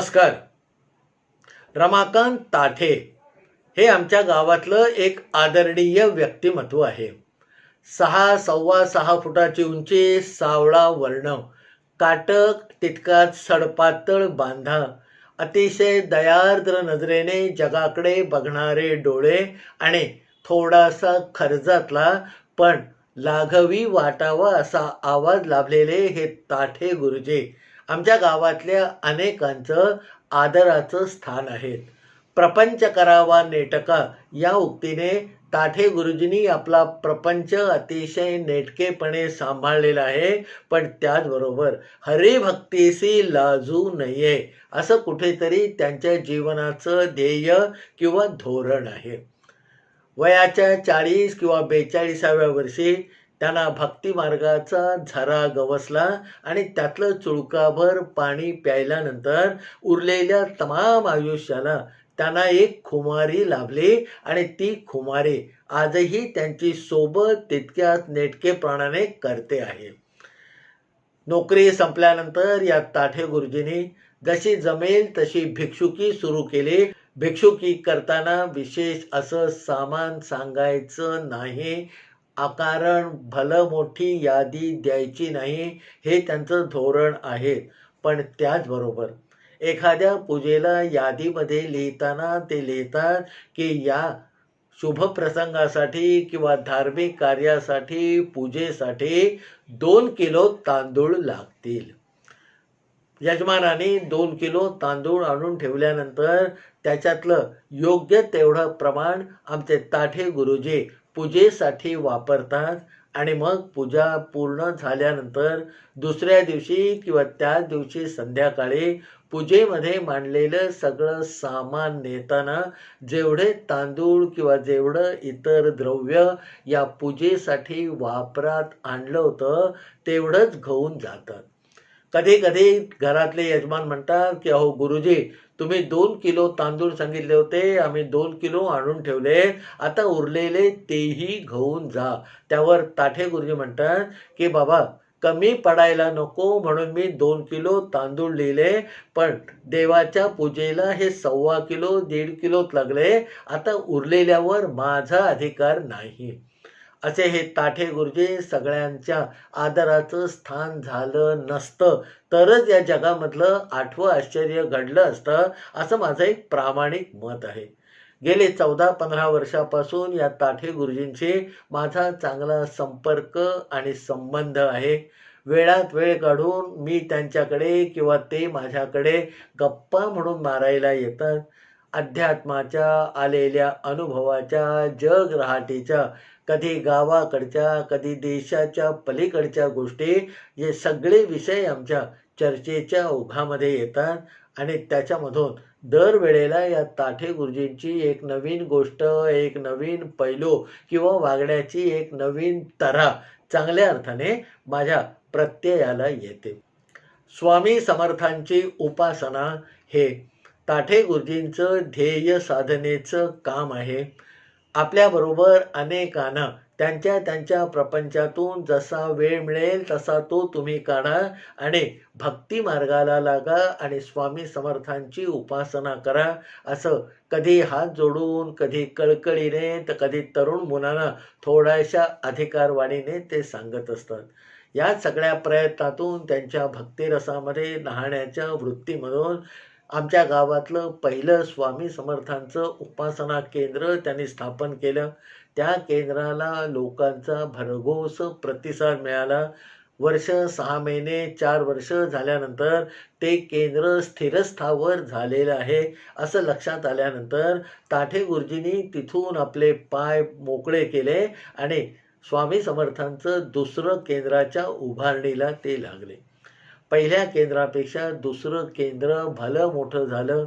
नमस्कार. रमाकांत ताठे हे आमच्या गावातलं एक आदरणीय व्यक्तिमत्व आहे. सहा सव्वा सहा फुटाची उंची सावळा वर्ण काटक तितकात सडपातळ बांधा अतिशय दयार्द्र नजरेने जगाकडे बघणारे डोळे आणि थोडासा खर्जातला पण लाघवी वाटावा असा आवाज लाभलेले हे ताठे गुरुजी आमच्या गावातल्या अनेकांचं आदराचं स्थान आहेत प्रपंच करावा नेटका या उक्तीने ताठे गुरुजींनी आपला प्रपंच अतिशय नेटकेपणे सांभाळलेला आहे पण त्याचबरोबर हरिभक्तीशी लाजू नये असं कुठेतरी त्यांच्या जीवनाचं ध्येय किंवा धोरण आहे. वयाच्या चाळीस किंवा बेचाळीसाव्या वर्षी त्यांना भक्ती मार्गाचा झरा गवसला आणि त्यातलं चुळकाभर पाणी प्यायल्यानंतर उरलेल्या तमाम आयुष्याला त्यांना एक खुमारी लाभली आणि ती खुमारी आजही त्यांची सोबत तितक्याच नेटकेपणाने करते आहे. नोकरी संपल्यानंतर या ताठे गुरुजींनी जशी जमेल तशी भिक्षुकी सुरू केली. भिक्षुकी करताना विशेष असं सामान सांगायचं नाही. आकारण भलं मोठी यादी द्यायची नाही हे त्यांचं धोरण आहे. पण त्याचबरोबर एखाद्या पूजेला यादीमध्ये लिहिताना ते लिहितात की या शुभ प्रसंगासाठी किंवा धार्मिक कार्यासाठी पूजेसाठी दोन किलो तांदूळ लागतील. यजमानाने दोन किलो तांदूळ आणून ठेवल्यानंतर त्याच्यातलं योग्य तेवढं प्रमाण आमचे ताठे गुरुजी पूजेसाठी वापरतात आणि मग पूजा पूर्ण झाल्यानंतर दुसऱ्या दिवशी किंवा त्याच दिवशी संध्याकाळी पूजेमध्ये मांडलेलं सगळं सामान नेताना जेवढे तांदूळ किंवा जेवढं इतर द्रव्य या पूजेसाठी वापरात आणलं होतं तेवढंच घेऊन जातात. कधी कधी घरातले यजमान म्हणतात की अहो गुरुजी तुम्ही दोन किलो तांदूळ सांगितले होते आम्ही दोन किलो आणून ठेवले. आता उरलेले तेही घेऊन जा. त्यावर ताठे गुरुजी म्हणतात की बाबा कमी पडायला नको म्हणून मी दोन किलो तांदूळ लिहिले. पण देवाच्या पूजेला हे सव्वा किलो दीड किलोत लागले. आता उरलेल्यावर माझा अधिकार नाही. असे हे ताठे गुरुजी सगळ्यांच्या आदराचं स्थान झालं नसतं. तरच या जगामधलं आठवं आश्चर्य घडलं असतं असं माझं एक प्रामाणिक मत आहे. गेले चौदा पंधरा वर्षापासून या ताठे गुरुजींशी माझा चांगला संपर्क आणि संबंध आहे. वेळात वेळ काढून मी त्यांच्याकडे किंवा ते माझ्याकडे गप्पा म्हणून मारायला येतात. अध्यात्माच्या आलेल्या अनुभवाच्या जग रहाटीच्या कधी गावाकडच्या कधी देशाच्या पलीकडच्या गोष्टी हे सगळे विषय आमच्या चर्चेच्या ओघामध्ये येतात. आणि त्याच्यामधून दरवेळेला या ताठे गुरुजींची एक नवीन गोष्ट एक नवीन पैलू किंवा वागण्याची एक नवीन तरा चांगल्या अर्थाने माझ्या प्रत्ययाला येते. स्वामी समर्थांची उपासना हे ताठे गुरुजींचं ध्येय साधनेचं काम आहे. आपल्याबरोबर अनेकांना त्यांच्या त्यांच्या प्रपंचातून जसा वेळ मिळेल तसा तो तुम्ही काढा आणि भक्ती मार्गाला लागा आणि स्वामी समर्थांची उपासना करा. असं कधी हात जोडून कधी कळकळीने तर कधी तरुण मुलांना थोड्याशा अधिकारवाणीने ते सांगत असतात. या सगळ्या प्रयत्नातून त्यांच्या भक्तिरसामध्ये न्हाण्याच्या वृत्तीमधून आमच्या गावातलं पहिलं स्वामी समर्थांचं उपासना केंद्र त्यांनी स्थापन केलं. त्या केंद्राला लोकांचा भरघोस प्रतिसाद मिळाला. वर्ष सहा महिने चार वर्ष झाल्यानंतर ते केंद्र स्थिरस्थावर झालेलं आहे असं लक्षात आल्यानंतर ताठे गुरुजींनी तिथून आपले पाय मोकळे केले आणि स्वामी समर्थांचं दुसरं केंद्राच्या उभारणीला ते लागले. पहिल्या केंद्रापेक्षा दुसरं केंद्र भलं मोठं झालं.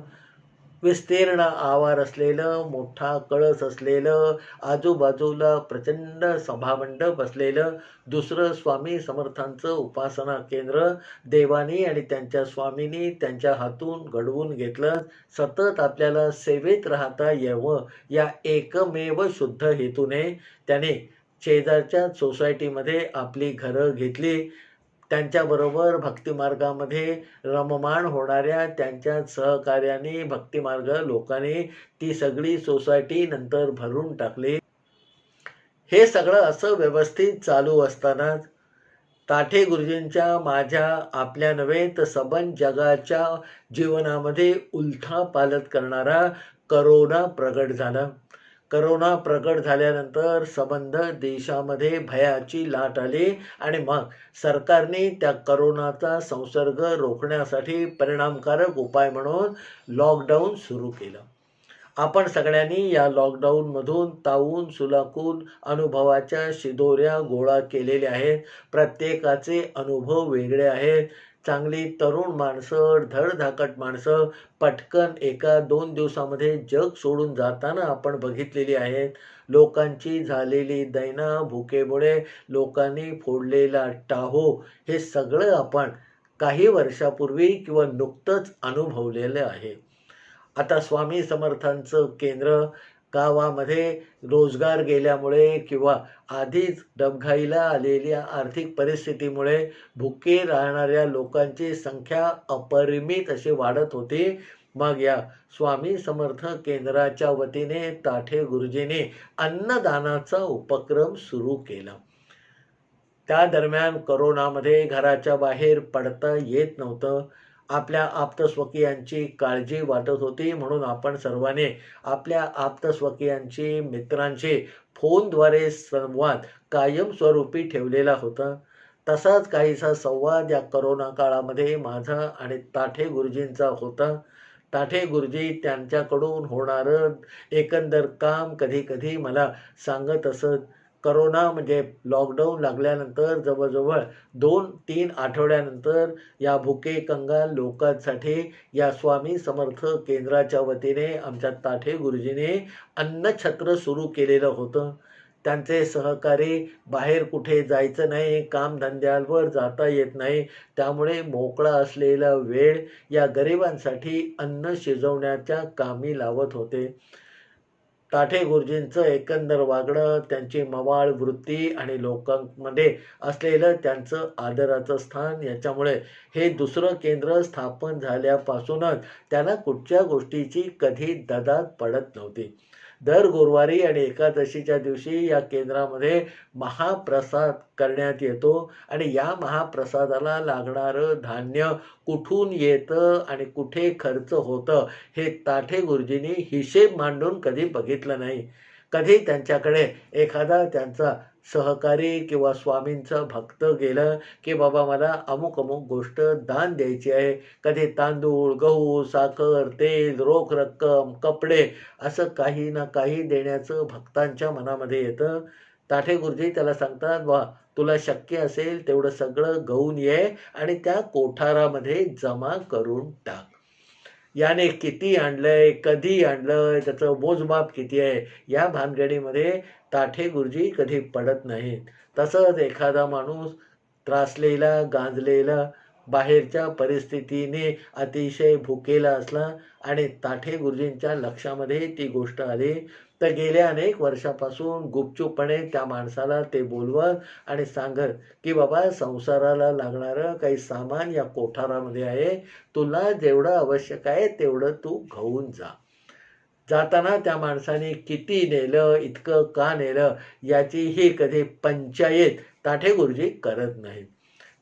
विस्तीर्ण आवार असलेलं मोठा कळस असलेलं आजूबाजूला प्रचंड सभामंडप असलेलं दुसरं स्वामी समर्थांचं उपासना केंद्र देवानी आणि त्यांच्या स्वामींनी त्यांच्या हातून घडवून घेतलं. सतत आपल्याला सेवेत राहता यावं या एकमेव शुद्ध हेतूने त्याने शेजारच्या सोसायटीमध्ये आपली घरं घेतली. त्यांच्याबरोबर भक्तिमार्गामध्ये रममाण होणाऱ्या त्यांच्या सहकार्याने भक्तिमार्ग लोकांनी ती सगळी सोसायटी नंतर भरून टाकली. हे सगळं असं व्यवस्थित चालू असतानाच ताठे गुरुजींच्या माझ्या आपल्या नव्हे तर सबन जगाच्या जीवनामध्ये उलथा पालत करणारा करोना प्रगट झाला. करोना प्रगट झाल्यानंतर संबंध देशामध्ये भयाची लाट आली आणि मग सरकारने त्या करोनाचा संसर्ग रोखण्यासाठी परिणामकारक उपाय म्हणून लॉकडाऊन सुरू केलं. आपण सगळ्यांनी या लॉकडाऊनमधून तावून सुलाकून अनुभवाच्या शिदोऱ्या गोळा केलेल्या आहेत. प्रत्येकाचे अनुभव वेगळे आहेत. चांगली तरुण माणसं धडधाकट माणसं पटकन एका दोन दिवसामध्ये जग सोडून जाताना आपण बघितलेली आहेत. लोकांची झालेली दैना भुकेमुळे लोकांनी फोडलेला टाहो हे सगळं आपण काही वर्षापूर्वी किंवा नुकतंच अनुभवलेलं आहे. आता स्वामी समर्थांचं केंद्र गावामध्ये रोजगार गेल्यामुळे किंवा आधीच डबघाईला आलेल्या आर्थिक परिस्थितीमुळे भुके राहणाऱ्या लोकांची संख्या अपरिमित अशी वाढत होती. मग या स्वामी समर्थ केंद्राच्या वतीने ताठे गुरुजीने अन्नदानाचा उपक्रम सुरू केला. त्या दरम्यान करोनामध्ये घराच्या बाहेर पडता येत नव्हतं. आपल्या आप्तस्वकीयांची काळजी वाटत होती. म्हणून आपण सर्वांनी आपल्या आप्तस्वकीयांची मित्रांशी फोनद्वारे संवाद कायमस्वरूपी ठेवलेला होता. तसाच काहीसा संवाद या करोना काळामध्ये माझा आणि ताठे गुरुजींचा होता. ताठे गुरुजी त्यांच्याकडून होणारं एकंदर काम कधी कधी मला सांगत असत करोना म्हणजे लॉकडाऊन लागल्यानंतर जवळजवळ दोन तीन आठवड्यानंतर या भुके कंगाल लोकांसाठी या स्वामी समर्थ केंद्राच्या वतीने आमच्या ताठे गुरुजीने अन्नछत्र सुरू केलेलं होतं. त्यांचे सहकारी बाहेर कुठे जायचं नाही कामधंद्यावर जाता येत नाही त्यामुळे मोकळा असलेला वेळ या गरिबांसाठी अन्न शिजवण्याच्या कामी लावत होते. ताठे गुरुजींचं एकंदर वागणं त्यांची मवाळ वृत्ती आणि लोकांमध्ये असलेलं त्यांचं आदराचं स्थान याच्यामुळे हे दुसरं केंद्र स्थापन झाल्यापासूनच त्यांना कुठच्या गोष्टीची कधी ददात पडत नव्हती. दर गुरुवारी आणि एकादशीच्या दिवशी या केंद्रामध्ये महाप्रसाद करण्यात येतो आणि या महाप्रसादाला लागणारं धान्य कुठून येतं आणि कुठे खर्च होतं हे ताठे गुरुजींनी हिशेब मांडून कधी बघितलं नाही. कधी त्यांच्याकडे एखादा त्यांचा सहकारी किंवा स्वामींचं भक्त गेलं की बाबा मला अमुक अमुक गोष्ट दान द्यायची आहे. कधी तांदूळ गहू साखर तेल रोख रक्कम कपडे असं काही ना काही देण्याचं भक्तांच्या मनामध्ये येतं. ताठे गुरुजी त्याला सांगतात वा तुला शक्य असेल तेवढं सगळं गहून ये आणि त्या कोठारामध्ये जमा करून टाक. याने किती आणलंय कधी आणलंय त्याचं मोजमाप किती आहे या भानगडीमध्ये ताठे गुरुजी कधी पडत नाहीत. तसंच एखादा माणूस त्रासलेला गांजलेला बाहेरच्या परिस्थितीने अतिशय भुकेला असला आणि ताठे गुरुजींच्या लक्षामध्ये ती गोष्ट आली तर गेल्या अनेक वर्षापासून गुपचूपपणे त्या माणसाला ते बोलवत आणि सांगत की बाबा संसाराला लागणारं काही सामान या कोठारामध्ये आहे. तुला जेवढं आवश्यक आहे तेवढं तू घेऊन जा. जाताना त्या माणसाने किती नेलं इतकं का नेलं याचीही कधी पंचायत ताठे गुरुजी करत नाहीत.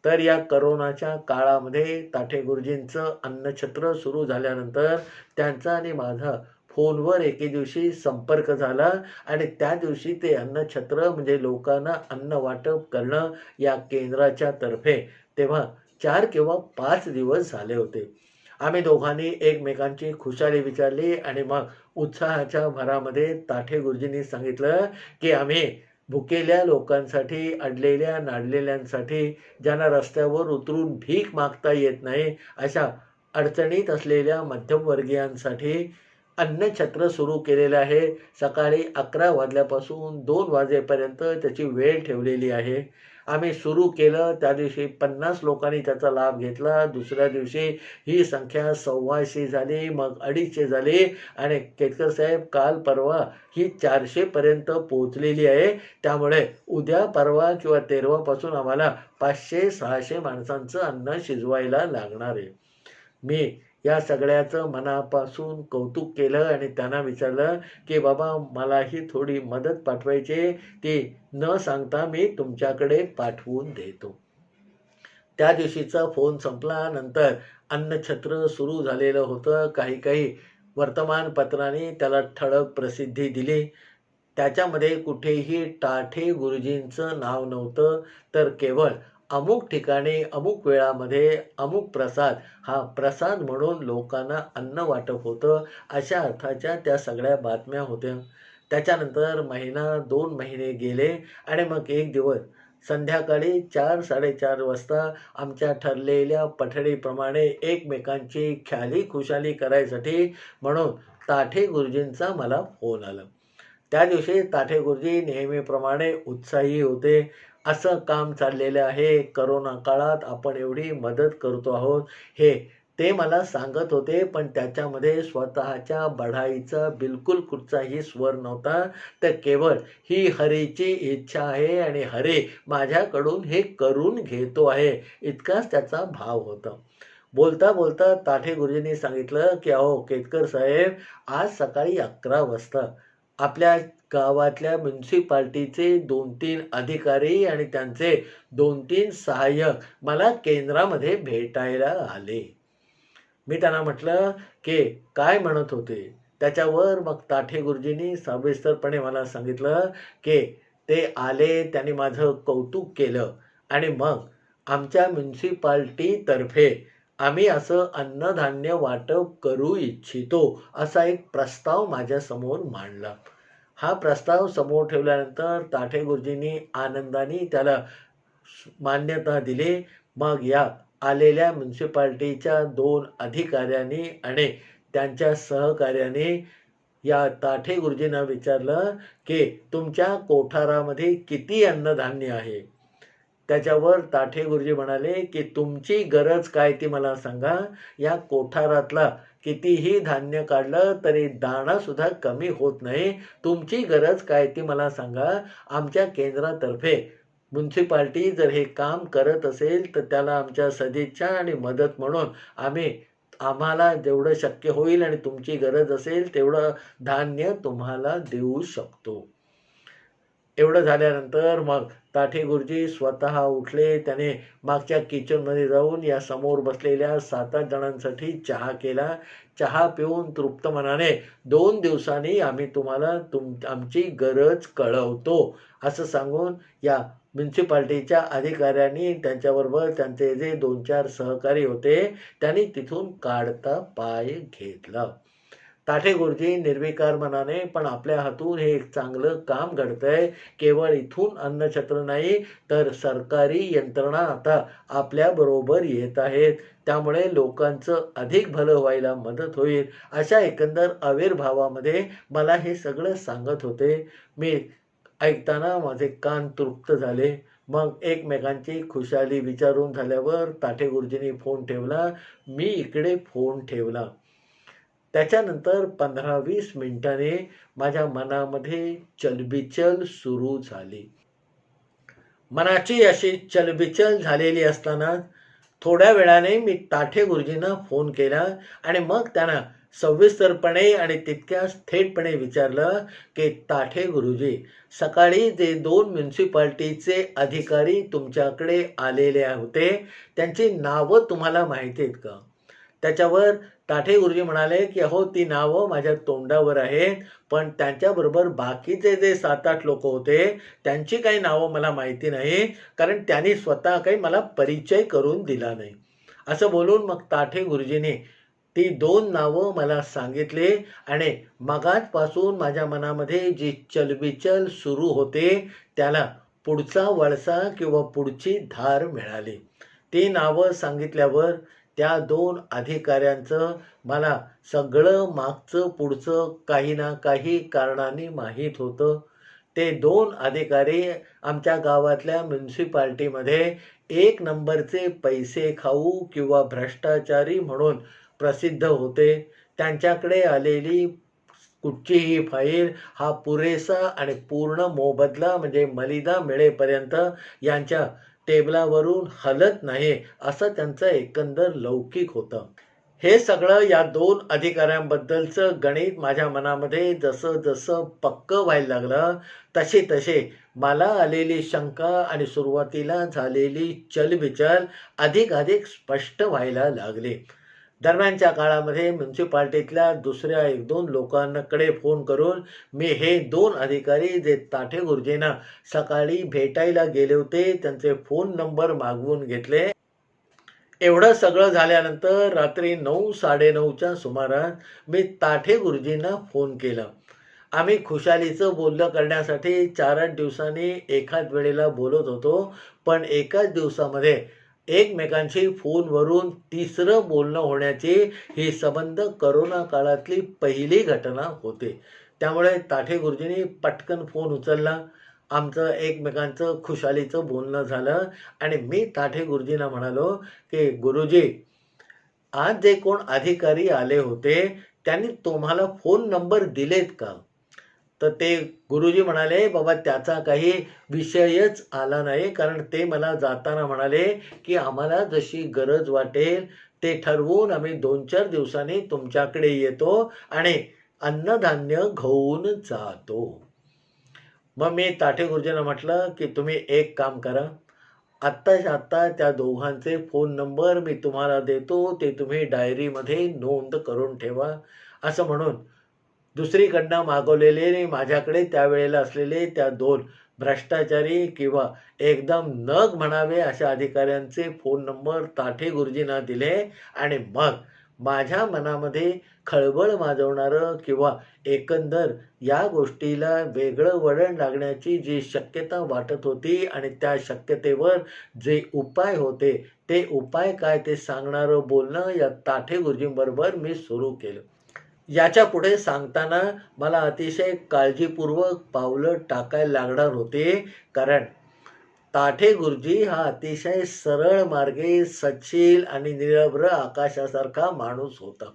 तर या करोनाच्या काळामध्ये ताठे गुरुजींचं अन्नछत्र सुरू झाल्यानंतर त्यांचा आणि माझा फोनवर एके दिवशी संपर्क झाला आणि त्या दिवशी ते अन्नछत्र म्हणजे लोकांना अन्न वाटप करणं या केंद्राच्या तर्फे तेव्हा चार किंवा पाच दिवस झाले होते. आम्ही दोघांनी एकमेकांची खुशाली विचारली आणि मग उत्साहाच्या भरामध्ये ताठे गुरुजींनी सांगितलं की आम्ही भुकेल्या लोकांसाठी अडलेल्या नाडलेल्यांसाठी ज्यांना रस्त्यावर उतरून भीक मागता येत नाही अशा अडचणीत असलेल्या मध्यमवर्गीयांसाठी अन्नछत्र सुरू केलेलं आहे. सकाळी अकरा वाजल्यापासून दोन वाजेपर्यंत त्याची वेळ ठेवलेली आहे. आम्ही सुरू केलं त्या दिवशी पन्नास लोकांनी त्याचा लाभ घेतला. दुसऱ्या दिवशी ही संख्या सव्वाशे झाली मग अडीचशे झाली आणि केतकर साहेब काल परवा ही चारशेपर्यंत पोहोचलेली आहे. त्यामुळे उद्या परवा किंवा तेरवापासून आम्हाला पाचशे सहाशे माणसांचं अन्न शिजवायला लागणार आहे. मी या सगळ्याचं मनापासून कौतुक केलं आणि त्यांना विचारलं की बाबा मलाही थोडी मदत पाठवायची ती न सांगता मी तुमच्याकडे पाठवून देतो. त्या दिवशीचा फोन संपल्यानंतर अन्नछत्र सुरू झालेलं होतं. काही काही वर्तमानपत्रांनी त्याला ठळक प्रसिद्धी दिली. त्याच्यामध्ये कुठेही टाठे गुरुजींचं नाव नव्हतं तर केवळ अमुक ठिकाणी अमुक वेळामध्ये अमुक प्रसाद हा प्रसाद म्हणून लोकांना अन्न वाटप होतं अशा अर्थाच्या त्या सगळ्या बातम्या होत्या. त्याच्यानंतर महिना दोन महिने गेले आणि मग एक दिवस संध्याकाळी चार साडेचार वाजता आमच्या ठरलेल्या पठडीप्रमाणे एकमेकांची ख्याली खुशाली करायसाठी म्हणून ताठे गुरुजींचा मला फोन आला. त्या दिवशी ताठे गुरुजी नेहमीप्रमाणे उत्साही होते. असं काम चाललेलं आहे. करोना काळात आपण एवढी मदत करतो आहोत. हे ते मला सांगत होते पण त्याच्यामध्ये स्वतःच्या बढाईचा बिलकुल कुठचाही स्वर नव्हता. तर केवळ ही हरेची इच्छा आहे आणि हरे माझ्याकडून हे करून घेतो आहे. इतकाच त्याचा भाव होता. बोलता बोलता ताठे गुरुजींनी सांगितलं की अहो केतकर साहेब आज सकाळी अकरा वाजता आपल्या गावातल्या म्युन्सिपाल्टीचे दोन तीन अधिकारी आणि त्यांचे दोन तीन सहाय्यक मला केंद्रामध्ये भेटायला आले. मी त्यांना म्हटलं की काय म्हणत होते? त्याच्यावर मग ताठे गुरुजींनी सविस्तरपणे मला सांगितलं की ते आले त्यांनी माझं कौतुक केलं आणि मग आमच्या म्युन्सिपाल्टीतर्फे आम्ही असं अन्नधान्य वाटप करू इच्छितो असा एक प्रस्ताव माझ्यासमोर मांडला. हा प्रस्ताव समोर ठेवल्यानंतर ताठे गुरुजींनी आनंदाने त्याला मान्यता दिली. मग या आलेल्या म्युन्सिपाल्टीच्या दोन अधिकाऱ्यांनी आणि त्यांच्या सहकार्याने या ताठे गुरुजींना विचारलं की तुमच्या कोठारामध्ये किती अन्नधान्य आहे? त्याच्यावर ताठे गुरुजी म्हणाले की तुमची गरज काय ती मला सांगा. या कोठारातला कितीही धान्य काढलं तरी दाणासुद्धा कमी होत नाही. तुमची गरज काय ती मला सांगा. आमच्या केंद्रातर्फे म्युन्सिपाल्टी जर हे काम करत असेल तर त्याला आमच्या सदिच्छा आणि मदत म्हणून आम्ही आम्हाला जेवढं शक्य होईल आणि तुमची गरज असेल तेवढं धान्य तुम्हाला देऊ शकतो. एवढं झाल्यानंतर मग ताठे गुरुजी स्वतः उठले. त्याने मागच्या किचनमध्ये जाऊन या समोर बसलेल्या सात आठ जणांसाठी चहा केला. चहा पिऊन तृप्त मनाने दोन दिवसांनी आम्ही तुम्हाला तुम आमची गरज कळवतो असं सांगून या म्युन्सिपाल्टीच्या अधिकाऱ्यांनी त्यांच्याबरोबर त्यांचे जे दोन चार सहकारी होते त्यांनी तिथून काढता पाय घेतला. ताठे गुरुजी निर्विकार मनाने पण आपल्या हातून हे एक चांगलं काम घडतंय. केवळ इथून अन्नछत्र नाही तर सरकारी यंत्रणा आता आपल्याबरोबर येत आहेत. त्यामुळे लोकांचं अधिक भलं व्हायला मदत होईल. अशा एकंदर आविर्भावामध्ये मला हे सगळं सांगत होते. मी ऐकताना माझे कान तृप्त झाले. मग एकमेकांची खुशाली विचारून झाल्यावर ताठे गुरुजींनी फोन ठेवला. मी इकडे फोन ठेवला. त्याच्यानंतर पंधरा वीस मिनिटाने माझ्या मनामध्ये चलबिचल सुरू झाली. मनाची अशी चलबिचल झालेली असताना थोड्या वेळाने मी ताठे गुरुजींना फोन केला आणि मग त्यांना सविस्तरपणे आणि तितक्याच थेटपणे विचारलं की ताठे गुरुजी सकाळी जे दोन म्युन्सिपाल्टीचे अधिकारी तुमच्याकडे आलेले होते त्यांची नावं तुम्हाला माहिती आहेत का? त्याच्यावर ताठे गुरुजी म्हणाले की अहो ती नावं माझ्या तोंडावर आहेत पण त्यांच्याबरोबर बाकीचे जे सात आठ लोक होते त्यांची काही नावं मला माहिती नाही कारण त्यांनी स्वतः काही मला परिचय करून दिला नाही. असं बोलून मग ताठे गुरुजींनी ती दोन नावं मला सांगितली आणि मगाचपासून माझ्या मनामध्ये जी चलबिचल सुरू होते त्याला पुढचा वळसा किंवा पुढची धार मिळाली. ती नावं सांगितल्यावर त्या दोन अधिकाऱ्यांचं मला सगळं मागचं पुढचं काही ना काही कारणाने माहीत होतं. ते दोन अधिकारी आमच्या गावातल्या म्युन्सिपाल्टीमध्ये एक नंबरचे पैसे खाऊ किंवा भ्रष्टाचारी म्हणून प्रसिद्ध होते. त्यांच्याकडे आलेली कुठचीही फाईल हा पुरेसा आणि पूर्ण मोबदला म्हणजे मलिदा मिळेपर्यंत यांच्या टेबलावरून हलत नाही असं त्यांचं एकंदर लौकिक होतं. हे सगळं या दोन अधिकाऱ्यांबद्दलचं गणित माझ्या मनामध्ये जसं जसं पक्कं व्हायला लागलं तसे तसे मला आलेली शंका आणि सुरुवातीला झालेली चलबिचल अधिक अधिक स्पष्ट व्हायला लागली. दरम्यानच्या काळामध्ये म्युन्सिपाल्टीतल्या दुसऱ्या एक दोन लोकांकडे फोन करून मी हे दोन अधिकारी जे ताठे गुरुजींना सकाळी भेटायला गेले होते त्यांचे फोन नंबर मागवून घेतले. एवढं सगळं झाल्यानंतर रात्री नऊ साडेनऊच्या सुमारास मी ताठे गुरुजींना फोन केला. आम्ही खुशालीचं बोलणं करण्यासाठी चार आठ दिवसांनी एकाच वेळेला बोलत होतो पण एकाच दिवसामध्ये एकमेकांशी फोनवरून तिसरं बोलणं होण्याची ही संबंध करोना काळातली पहिली घटना होते. त्यामुळे ताठे गुरुजींनी पटकन फोन उचलला. आमचं एकमेकांचं खुशालीचं बोलणं झालं आणि मी ताठे गुरुजींना म्हणालो की गुरुजी आज जे कोण अधिकारी आले होते त्यांनी तुम्हाला फोन नंबर दिलेत का? तर ते गुरुजी म्हणाले बाबा त्याचा काही विषयच आला नाही. कारण ते मला जाताना म्हणाले की आम्हाला जशी गरज वाटेल ते ठरवून आम्ही दोन चार दिवसांनी तुमच्याकडे येतो आणि अन्नधान्य घेऊन जातो. मग मी ताठे गुरुजींना म्हटलं की तुम्ही एक काम करा. आत्ताच आत्ता त्या दोघांचे फोन नंबर मी तुम्हाला देतो. ते तुम्ही डायरीमध्ये नोंद करून ठेवा. असं म्हणून दुसरीकडनं मागवलेले आणि माझ्याकडे त्यावेळेला असलेले त्या दोन भ्रष्टाचारी किंवा एकदम नग म्हणावे अशा अधिकाऱ्यांचे फोन नंबर ताठे गुरुजींना दिले आणि मग माझ्या मनामध्ये खळबळ माजवणारं किंवा एकंदर या गोष्टीला वेगळं वळण लागण्याची जी शक्यता वाटत होती आणि त्या शक्यतेवर जे उपाय होते ते उपाय काय ते सांगणारं बोलणं या ताठे गुरुजींबरोबर मी सुरू केलं. याच्यापुढे सांगताना मला अतिशय काळजीपूर्वक पावलं टाकायला लागणार होते. कारण ताठे गुरुजी हा अतिशय सरळ मार्गे सच्शील आणि निरभ्र आकाशासारखा माणूस होता.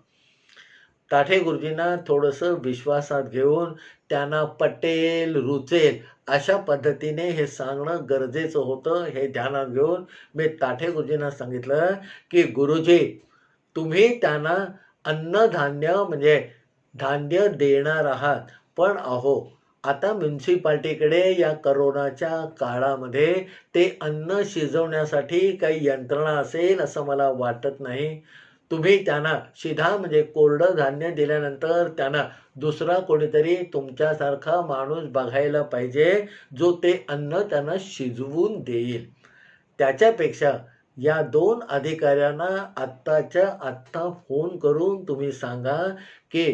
ताठे गुरुजींना थोडंसं विश्वासात घेऊन त्यांना पटेल रुचेल अशा पद्धतीने हे सांगणं गरजेचं होतं हे ध्यानात घेऊन मी ताठे गुरुजींना सांगितलं की गुरुजी तुम्ही त्यांना अन्नधान्य म्हणजे धान्य देणार आहात. पण अहो आता म्युन्सिपाल्टीकडे या करोनाच्या काळामध्ये ते अन्न शिजवण्यासाठी काही यंत्रणा असेल असं मला वाटत नाही. तुम्ही त्यांना शिधा म्हणजे कोरडं धान्य दिल्यानंतर त्यांना दुसरा कोणीतरी तुमच्यासारखा माणूस बघायला पाहिजे जो ते अन्न त्यांना शिजवून देईल. त्याच्यापेक्षा या दोन अधिकाऱ्यांना आत्ताच्या आत्ता फोन करून तुम्ही सांगा की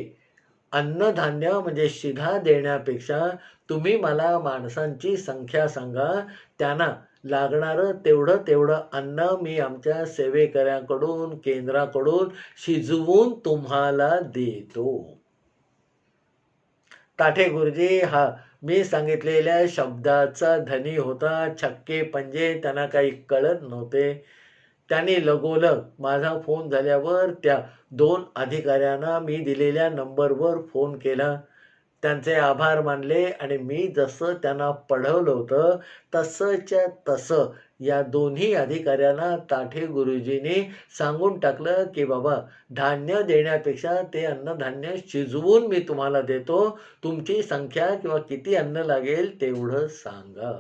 अन्नधान्य म्हणजे शिधा देण्यापेक्षा तुम्ही मला माणसांची संख्या सांगा. त्यांना लागणारं तेवढं तेवढं अन्न मी आमच्या सेवेकऱ्यांकडून केंद्राकडून शिजवून तुम्हाला देतो. ताठे गुरुजी हा मी सांगितलेल्या शब्दाचा धनी होता छक्के पंजे त्यांना काही कळत नव्हते. त्यांनी लगोलग माझा फोन झाल्यावर त्या दोन अधिकाऱ्यांना मी दिलेल्या नंबरवर फोन केला. त्यांचे आभार मानले आणि मी जसं त्यांना पढवलं होतं तसंच्या तसं या दोन्ही अधिकाऱ्यांना ताठे गुरुजींनी सांगून टाकलं की बाबा धान्य देण्यापेक्षा ते अन्नधान्य शिजवून मी तुम्हाला देतो. तुमची संख्या किंवा किती अन्न लागेल तेवढं सांगा.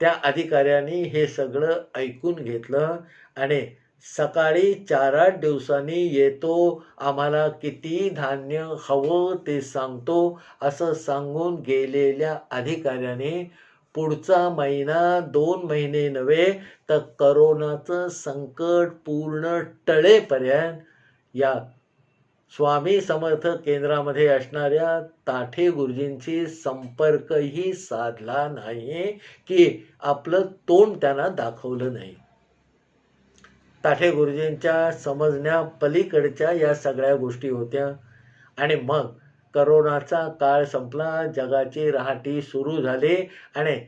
त्या अधिकाऱ्यांनी हे सगळं ऐकून घेतलं आणि सकाळी चार आठ दिवसांनी येतो आम्हाला किती धान्य हवं ते सांगतो असं सांगून गेलेल्या अधिकाऱ्याने पुढचा महिना दोन महिने नव्हे तर करोनाचं संकट पूर्ण टळेपर्यंत या स्वामी समर्थ केंद्रामध्ये असणाऱ्या ताठे गुरुजींशी संपर्कही साधला नाही की आपलं तोंड त्यांना दाखवलं नाही. ताठे गुरुजींच्या समजण्या पलीकडच्या या सगळ्या गोष्टी होत्या आणि मग करोनाचा काळ संपला जगाची रहाटी सुरू झाले आणि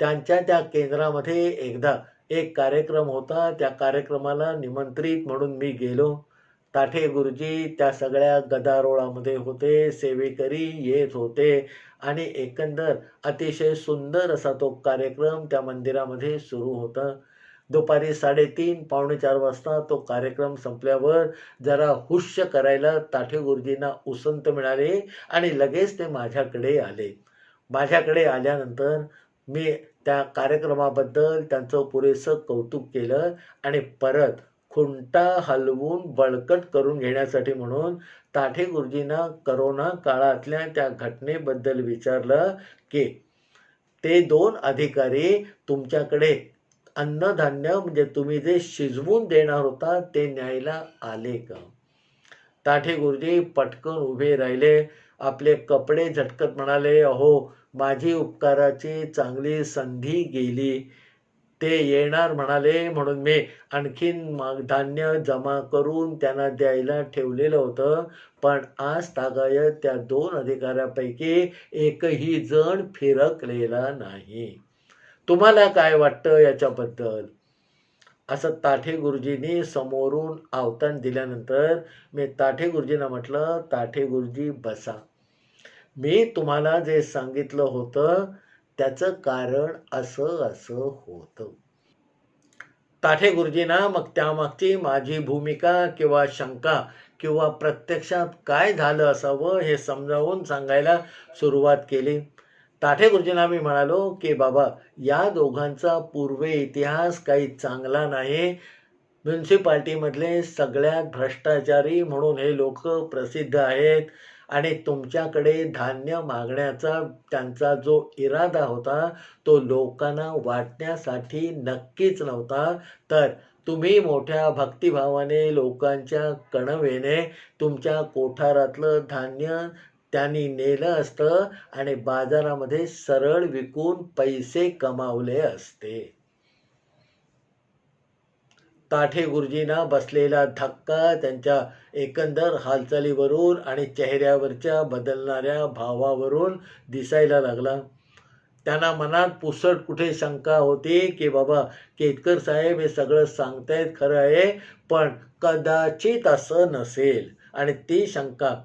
त्यांच्या त्या केंद्रामध्ये एकदा एक कार्यक्रम होता. त्या कार्यक्रमाला निमंत्रित म्हणून मी गेलो. ताठे गुरुजी त्या सगळ्या गदारोळामध्ये होते सेवेकरी येत होते आणि एकंदर अतिशय सुंदर असा तो कार्यक्रम त्या मंदिरामध्ये सुरू होता. दुपारी साडेतीन पावणे चार वाजता तो कार्यक्रम संपल्यावर जरा हुश्य करायला ताठे गुरुजींना उसंत मिळाले आणि लगेच ते माझ्याकडे आले. माझ्याकडे आल्यानंतर मी त्या कार्यक्रमाबद्दल त्यांचं पुरेसं कौतुक केलं आणि परत खुंटा हलवून बळकट करून घेण्यासाठी म्हणून ताठे गुरुजींना करोना काळातल्या त्या घटनेबद्दल विचारलं की ते दोन अधिकारी तुमच्याकडे अन्नधान्य म्हणजे तुम्ही जे शिजवून देणार होता ते न्यायला आले का? ताठे गुरुजी पटकन उभे राहिले. आपले कपडे झटकत म्हणाले अहो माझी उपकाराची चांगली संधी गेली. ते येणार म्हणाले म्हणून मी आणखीन माग धान्य जमा करून त्यांना द्यायला ठेवलेलं होतं. पण आज तागायत त्या दोन अधिकाऱ्यापैकी एकही जण फिरकलेला नाही. तुम्हाला काय वाटतं याच्याबद्दल? असं ताठे गुरुजींनी समोरून आवतान दिल्यानंतर मी ताठे गुरुजींना म्हटलं ताठे गुरुजी बसा. मी तुम्हाला जे सांगितलं होतं त्याचं कारण असं असं होतं. ताठे गुरुजींना मग त्यामागची माझी भूमिका किंवा शंका किंवा प्रत्यक्षात काय झालं असावं हे समजावून सांगायला सुरुवात केली. ताठे गुरुजींना मी म्हणालो की बाबा या दोघांचा पूर्वे इतिहास काही चांगला नाही. म्युन्सिपाल्टीमधले सगळ्यात भ्रष्टाचारी म्हणून हे लोक प्रसिद्ध आहेत आणि तुमच्याकडे धान्य मागण्याचा त्यांचा जो इरादा होता तो लोकांना वाटण्यासाठी नक्कीच नव्हता. तर तुम्ही मोठ्या भक्तिभावाने लोकांच्या कणवेने तुमच्या कोठारातलं धान्य त्यांनी नेलं असतं आणि बाजारामध्ये सरळ विकून पैसे कमावले असते. ताठे गुरुजींना बसलेला धक्का त्यांच्या एकंदर हालचालीवरून आणि चेहऱ्यावरच्या बदलणाऱ्या भावावरून दिसायला लागला. त्यांना मनात पुसट कुठे शंका होती की बाबा केतकर साहेब हे सगळं सांगतायत खरं आहे पण कदाचित असं नसेल. आणि ती शंका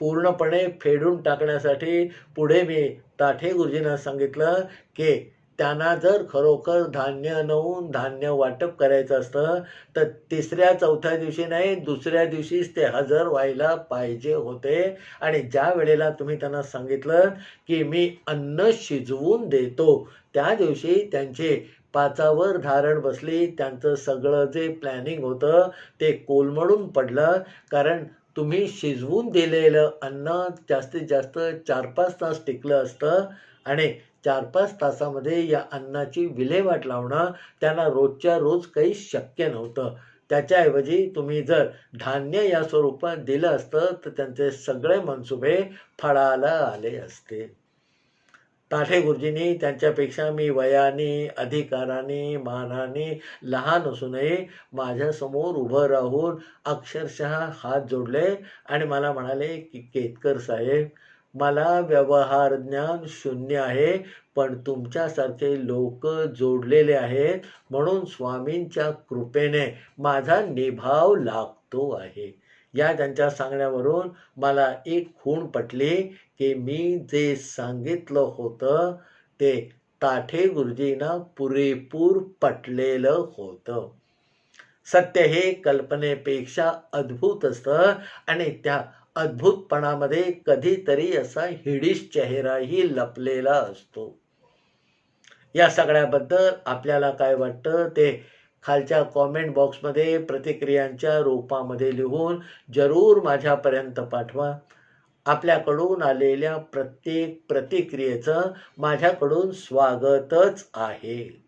पूर्णपणे फेडून टाकण्यासाठी पुढे मी ताठे गुरुजींना सांगितलं की त्यांना जर खरोखर धान्य नवून धान्य वाटप करायचं असतं तर तिसऱ्या चौथ्या दिवशी नाही दुसऱ्या दिवशीच ते हजर व्हायला पाहिजे होते. आणि ज्या वेळेला तुम्ही त्यांना सांगितलं की मी अन्न शिजवून देतो त्या दिवशी त्यांचे पाचावर धारण बसली त्यांचं सगळं जे प्लॅनिंग होतं ते कोलमडून पडलं. कारण तुम्ही शिजवून दिलेलं अन्न जास्तीत जास्त चार पाच तास टिकलं असतं आणि चार पाच तासामध्ये या अन्नाची विल्हेवाट लावणं त्यांना रोजच्या रोज काही शक्य नव्हतं. त्याच्याऐवजी तुम्ही जर धान्य या स्वरूपात दिलं असतं तर त्यांचे सगळे मनसुबे फळाला आले असते. ताठे गुरुजींनी त्यांच्यापेक्षा मी वयाने अधिकाराने मानाने लहान असूनही माझ्यासमोर उभं राहून अक्षरशः हात जोडले आणि मला म्हणाले की केतकर साहेब मला व्यवहार ज्ञान शून्य आहे पण तुमच्यासारखे लोक जोडलेले आहेत म्हणून स्वामींच्या कृपेने माझा निभाव लागतो आहे. या त्यांच्या सांगण्यावरून मला एक खूण पटली की मी जे सांगितलं होतं ते ताठे गुरुजींना पुरेपूर पटलेलं होतं. सत्य हे कल्पनेपेक्षा अद्भुत असतं आणि त्या अद्भुतपणामध्ये कधीतरी असा हिडीश चेहराही लपलेला असतो. या सगळ्याबद्दल आपल्याला काय वाटतं ते खालच्या कॉमेंट बॉक्समध्ये प्रतिक्रियांच्या रूपामध्ये लिहून जरूर माझ्यापर्यंत पाठवा. आपल्याकडून आलेल्या प्रत्येक प्रतिक्रियेचं माझ्याकडून स्वागतच आहे.